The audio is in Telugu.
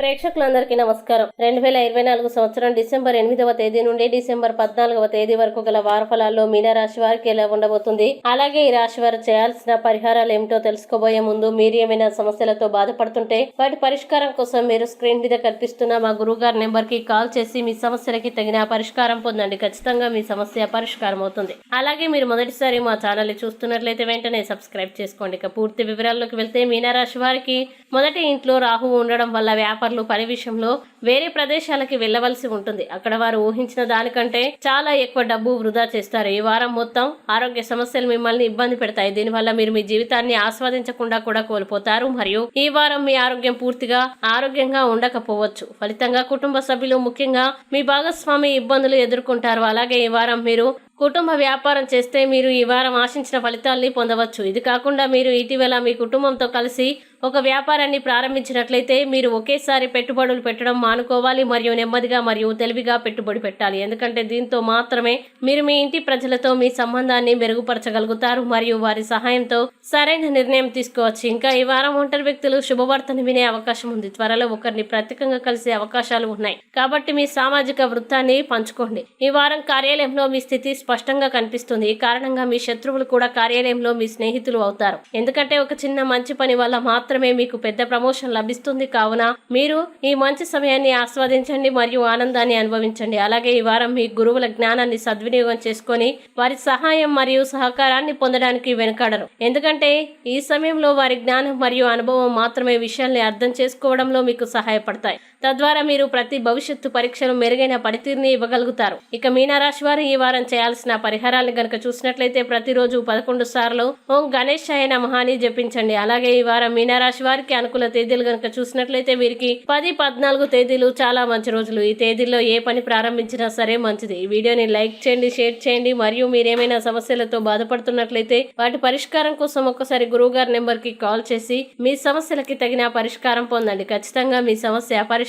ప్రేక్షకులందరికీ నమస్కారం. రెండు వేల ఇరవై నాలుగు సంవత్సరం డిసెంబర్ ఎనిమిదవ తేదీ నుండి డిసెంబర్ పద్నాలుగవ తేదీ వరకు గల వారఫలాల్లో మీనరాశి వారికి ఎలా ఉండబోతుంది? అలాగే ఈ రాశి వారు చేయాల్సిన పరిహారాలు ఏమిటో తెలుసుకోబోయే ముందు మీరు ఏమైనా సమస్యలతో బాధపడుతుంటే వాటి పరిష్కారం కోసం మీరు స్క్రీన్ మీద కనిపిస్తున్న మా గురువు గారి నెంబర్కి కాల్ చేసి మీ సమస్యలకి తగిన పరిష్కారం పొందండి. ఖచ్చితంగా మీ సమస్య పరిష్కారం అవుతుంది. అలాగే మీరు మొదటిసారి మా ఛానల్ చూస్తున్నట్లయితే వెంటనే సబ్స్క్రైబ్ చేసుకోండి. ఇక పూర్తి వివరాల్లోకి వెళ్తే మీనరాశి వారికి మొదటి ఇంట్లో రాహు ఉండడం వల్ల వ్యాపారం వ్యాపారులు పని విషయంలో వేరే ప్రదేశాలకి వెళ్ళవలసి ఉంటుంది. అక్కడ వారు ఊహించిన దానికంటే చాలా ఎక్కువ డబ్బు వృధా చేస్తారు. ఈ వారం మొత్తం ఆరోగ్య సమస్యలు మిమ్మల్ని ఇబ్బంది పెడతాయి. దీనివల్ల మీరు మీ జీవితాన్ని ఆస్వాదించకుండా కూడా కోల్పోతారు. మరియు ఈ వారం మీ ఆరోగ్యం పూర్తిగా ఆరోగ్యంగా ఉండకపోవచ్చు. ఫలితంగా కుటుంబ సభ్యులు ముఖ్యంగా మీ భాగస్వామి ఇబ్బందులు ఎదుర్కొంటారు. అలాగే ఈ వారం మీరు కుటుంబ వ్యాపారం చేస్తే మీరు ఈ వారం ఆశించిన ఫలితాల్ని పొందవచ్చు. ఇది కాకుండా మీరు ఇటీవల మీ కుటుంబంతో కలిసి ఒక వ్యాపారాన్ని ప్రారంభించినట్లయితే మీరు ఒకేసారి పెట్టుబడులు పెట్టడం మానుకోవాలి మరియు నెమ్మదిగా మరియు తెలివిగా పెట్టుబడి పెట్టాలి. ఎందుకంటే దీంతో మాత్రమే మీరు మీ ఇంటి ప్రజలతో మీ సంబంధాన్ని మెరుగుపరచగలుగుతారు మరియు వారి సహాయంతో సరైన నిర్ణయం తీసుకోవచ్చు. ఇంకా ఈ వారం ఒంటరి వ్యక్తులు శుభవార్తను వినే అవకాశం ఉంది. త్వరలో ఒకరిని ప్రత్యేకంగా కలిసే అవకాశాలు ఉన్నాయి. కాబట్టి మీ సామాజిక వృత్తాన్ని పంచుకోండి. ఈ వారం కార్యాలయంలో మీ స్థితి స్పష్టంగా కనిపిస్తుంది. ఈ కారణంగా మీ శత్రువులు కూడా కార్యాలయంలో మీ స్నేహితులు అవుతారు. ఎందుకంటే ఒక చిన్న మంచి పని వల్ల మాత్రమే మీకు పెద్ద ప్రమోషన్ లభిస్తుంది కావున మీరు ఈ మంచి సమయాన్ని ఆస్వాదించండి మరియు ఆనందాన్ని అనుభవించండి. అలాగే ఈ వారం మీ గురువుల జ్ఞానాన్ని సద్వినియోగం చేసుకొని వారి సహాయం మరియు సహకారాన్ని పొందడానికి వెనుకాడరు. ఎందుకంటే ఈ సమయంలో వారి జ్ఞానం మరియు అనుభవం మాత్రమే విషయాల్ని అర్థం చేసుకోవడంలో మీకు సహాయపడతాయి. తద్వారా మీరు ప్రతి భవిష్యత్తు పరీక్షలు మెరుగైన పనితీరుని ఇవ్వగలుగుతారు. ఇక మీనరాశి వారు ఈ వారం చేయాల్సిన పరిహారాలను గనక చూసినట్లయితే ప్రతిరోజు పదకొండు సార్లు ఓం గణేష్ నమః మహాని జపించండి. అలాగే ఈ వారం మీనరాశి వారికి అనుకూల తేదీలు గనక చూసినట్లయితే వీరికి పది పద్నాలుగు తేదీలు చాలా మంచి రోజులు. ఈ తేదీల్లో ఏ పని ప్రారంభించినా సరే మంచిది. ఈ వీడియోని లైక్ చేయండి షేర్ చేయండి. మరియు మీరేమైనా సమస్యలతో బాధపడుతున్నట్లయితే వాటి పరిష్కారం కోసం ఒక్కసారి గురువు గారి నెంబర్కి కాల్ చేసి మీ సమస్యలకి తగిన పరిష్కారం పొందండి. ఖచ్చితంగా మీ సమస్య పరిష్కారం